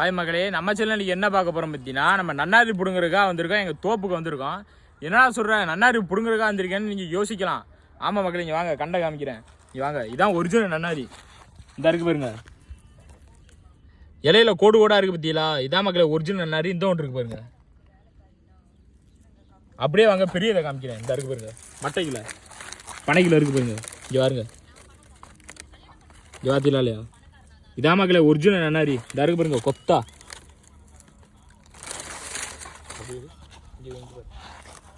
Hi மகளே நம்ம சேனலுக்கு என்ன பார்க்க போகிறோம் பார்த்தீங்கன்னா நம்ம நன்னாரி பிடுங்குறதுக்காக வந்திருக்கோம். எங்கள் தோப்புக்கு வந்திருக்கோம். என்னடா சொல்கிறேன் நன்னாரி பிடுங்குறக்கா வந்திருக்கேன்னு நீங்கள் யோசிக்கலாம். ஆமாம் மக்களே இங்கே வாங்க கண்டை காமிக்கிறேன். இங்கே வாங்க இதான் ஒரிஜினல் நன்னாரி. இந்த இருக்கு பாருங்க. இலையில கோடு கோடாக இருக்குது பார்த்தீங்களா? இதான் மக்களே ஒரிஜினல் நன்னாரி. இந்த ஒன்று இருக்கு பாருங்க. அப்படியே வாங்க பெரியதை காமிக்கிறேன். இந்த இருக்கு பாருங்க. மட்டைக்கில் பனைக்கில் இருக்கு பாருங்க. இங்கே பாருங்க. இங்கே பார்த்தீங்களா இல்லையா? ஒரிஜினல் நன்னாரி. இந்த இருக்கு பாருங்க கொத்தா.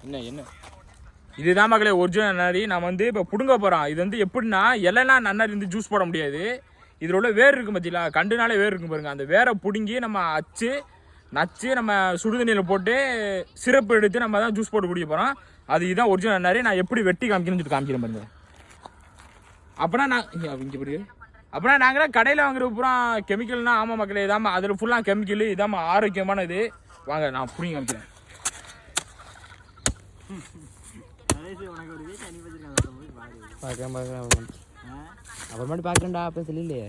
என்ன என்ன? இதுதான் மக்களே ஒரிஜினல் நன்னாரி. நான் வந்து இப்போ பிடுங்க போகிறோம் இது வந்து எப்படின்னா இலைலாம் நன்னாரி வந்து ஜூஸ் போட முடியாது. இதில் உள்ள வேர் இருக்கும் பார்த்தீங்களா கண்டுனாலே வேர் இருக்கும் பாருங்க. அந்த வேரை பிடுங்கி நம்ம அச்சு நச்சு நம்ம சுடுதண்ணியில் போட்டு சிறப்பு எடுத்து நம்ம தான் ஜூஸ் போட்டு குடிக்க போகிறோம் அது இதுதான் ஒரிஜினல் நன்னாரி. நான் எப்படி வெட்டி காமிக்கணும்னு சொல்லிட்டு காமிக்கிறேன் பாருங்க. அப்போனா நான் இங்க பாருங்க அப்படின்னா நாங்கள் கடையில் வாங்குற பூரா கெமிக்கல்னா ஆமாம் மக்களே இதாம்மா அதில் ஃபுல்லாக கெமிக்கல் இதாம்மா ஆரோக்கியமான இது. வாங்க நான் புரியும் காமிக்கிறேன். பார்க்கலாம் பார்க்கலாம் அப்புறமேட்டு பார்க்கண்டா அப்போ சொல்லலையே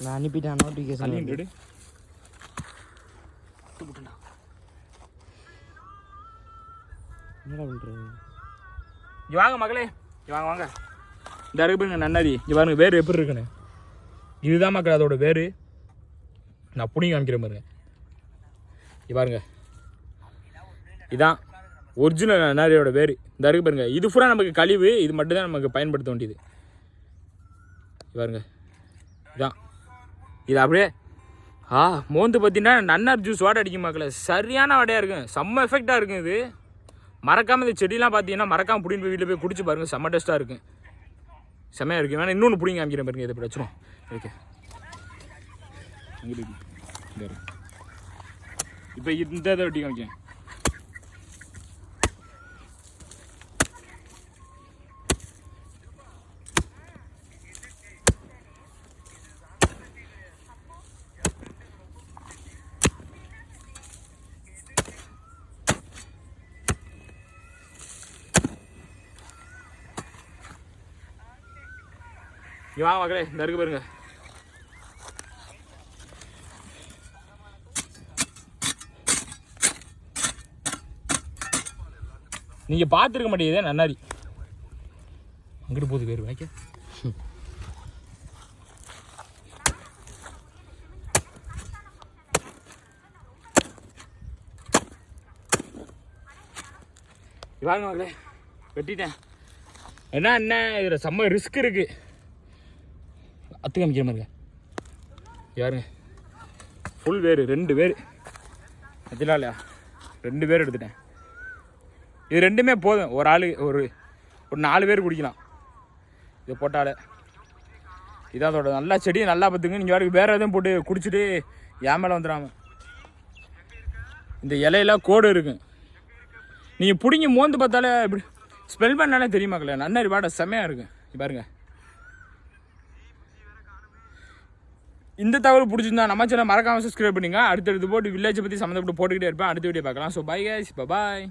நான் அனுப்பிட்டேன் நோட்டிஃபிகேஷன் என்னடா பண்ணுறது இங்க வாங்க மகளே. இங்க வாங்க வாங்க. இந்த இருக்கு பாருங்க நன்னாரி. இங்க பாருங்க வேறு எப்படி இருக்குன்னு. இதுதான் மக்கள் அதோட வேறு நான் புடிங்க காமிக்கிறேன் பாருங்க. இங்க பாருங்க. இதான் ஒரிஜினல் நன்னாரியோட வேறு இந்த இருக்கு பாருங்க இது பூரா நமக்கு கழிவு இது மட்டும் தான் நமக்கு பயன்படுத்த வேண்டியது. இங்க பாருங்க. இதான். இது அப்படியே ஆ மோந்து பார்த்தீங்கன்னா நன்னார் ஜூஸ் வாடை அடிக்கும் மக்களே. சரியான வாடையாக இருக்கும். செம்ம எஃபெக்டாக இருக்கும் இது. மறக்காமல் இந்த செடிலாம் பார்த்தீங்கன்னா மறக்காம பிடின்னு போய் வீட்டில் போய் குடிச்சு பாருங்க. செம்ம டேஸ்ட்டாக இருக்கும் செம்மையாக இருக்கும் வேணால் இன்னொன்று பிடிங்க காமிக்கிறேன் பாருங்க. இதை பிரச்சனை ஓகே இப்போ இந்த இதை வெட்டி காமிக்கிறேன். இங்க வா மக்களே இந்த இருக்கு பாருங்க. நீங்க பார்த்துருக்க மாட்டேங்குதே நன்னாரி. அங்கிட்டு போகுது பேர் வாய்க்க. வாங்க மக்களே வெட்டிட்டேன். என்ன என்ன? இதில் செம்ம ரிஸ்க் இருக்குது அத்து காமிக்கிற மாதிரி யாருங்க? ஃபுல் வேர் ரெண்டு பேர். அதிலா இல்லையா ரெண்டு பேர் எடுத்துட்டேன். இது ரெண்டுமே போதும். ஒரு ஆள் ஒரு ஒரு நாலு பேர் குடிக்கலாம். இதை போட்டாலே. இதான் அதோட நல்லா செடியை நல்லா பார்த்துங்க. நீங்கள் வேறு வேறு எதுவும் போட்டு குடிச்சிட்டு என் மேலே வந்துடாம. இந்த இலையெல்லாம் கோடு இருக்கும் நீங்கள் பிடிங்கி மோந்து பார்த்தாலே இப்படி ஸ்மெல் பண்ணாலே தெரியுமாக்கல நன்னாரி வாட செம்மையாக இருக்கும் பாருங்கள் இந்த தகவல் பிடிச்சிருந்தா நம்ம சேனல் மறக்காம சப்ஸ்கிரைப் பண்ணுங்க அடுத்தடுத்து போட்டு வில்லேஜை பற்றி சம்மந்தப்பட்டு போட்டுக்கிட்டே இருப்பேன். அடுத்த வீடியோ பார்க்கலாம். So bye guys bye